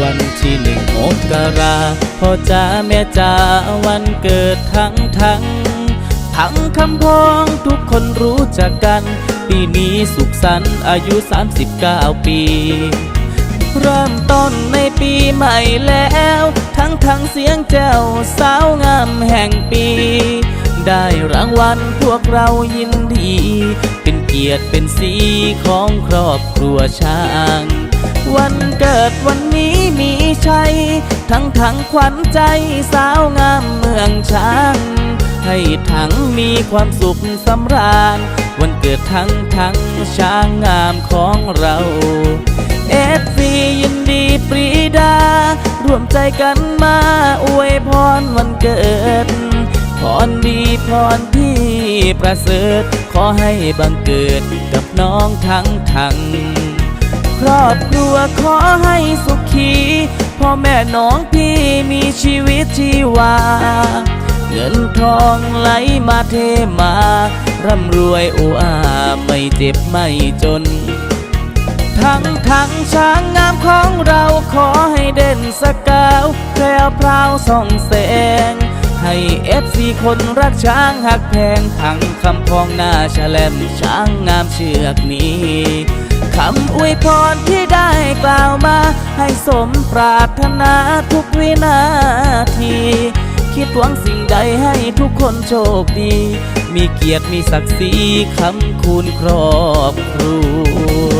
วันที่หนึ่งมกราพ่อจ้าแม่จ้าวันเกิดทั้งทั้งทั้งคำพ้องทุกคนรู้จักกัน ปีนี้สุขสันต์อายุ 39 ปี เริ่มต้นในปีใหม่แล้ว ทั้งทั้งเสียงแจ้วสาวงามแห่งปี ได้รางวัลพวกเรายินดี เป็นเกียรติเป็นสีของครอบครัวช้าง วันเกิดวันนี้มีชัย ทั้งทั้งขวัญใจสาวงามเมืองช้าง ให้ทั้งมีความสุขสำราญ วันเกิดทั้งทั้งช้างงามของเราเอฟซียินดีปรีดา ร่วมใจกันมาอวยพรวันเกิด พรดีพรที่ประเสริฐ ขอให้บังเกิดกับน้องทั้งทั้ง ครอบครัวขอให้สุขีพ่อแม่น้องพี่มีชีวิตชีวา เงินทองไหลมาเทมา ร่ำรวยโออาไม่เจ็บไม่จน ทั้งทั้งช้างงามของเราขอให้เด่นสกาวแพรวพราวส่องแสง ให้เอฟซีคนรักช้างหักแพงทั้งคำพองหน้าแฉลมช้างงามเชือกนี้ คำอวยพรที่ได้กล่าวมา ให้สมปรารถนาทุกวินาที คิดหวังสิ่งใดให้ทุกคนโชคดี มีเกียรติมีศักดิ์ศรีคำคูณครอบครัว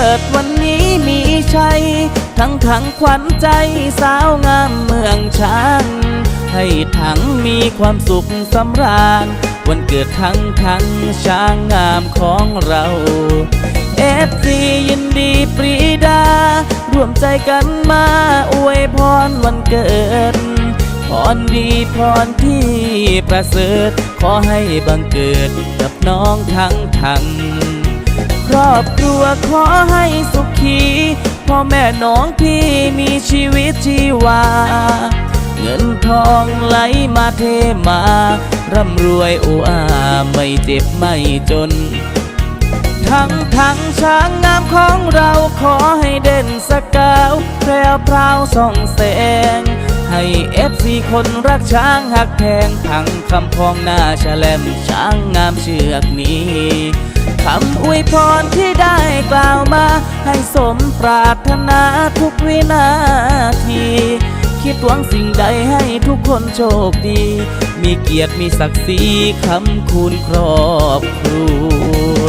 เกิดวันนี้มีชัย ทั้งทั้งขวัญใจสาวงามเมืองช้าง ให้ทั้งมีความสุขสำราญ วันเกิดทั้งทั้งช้างงามของเราเอฟซียินดีปรีดา ร่วมใจกันมาอวยพรวันเกิดพรดีพรที่ประเสริฐ ขอให้บังเกิดกับน้องทั้งทั้ง ครอบครัวขอให้สุขีพ่อแม่น้องพี่มีชีวิตชีวา เงินทองไหลมาเทมา ร่ำรวยโออาไม่เจ็บไม่จน ทั้งทั้งช้างงามของเราขอให้เด่นสกาวแพรวพราวส่องแสง ให้เอฟซีคนรักช้างหักแพงทั้งคำพองหน้าแฉลมช้างงามเชือกนี้คำอวยพรที่ได้กล่าวมา ให้สมปรารถนาทุกวินาที คิดหวังสิ่งใดให้ทุกคนโชคดี มีเกียรติมีศักดิ์ศรีคำคูณครอบครัว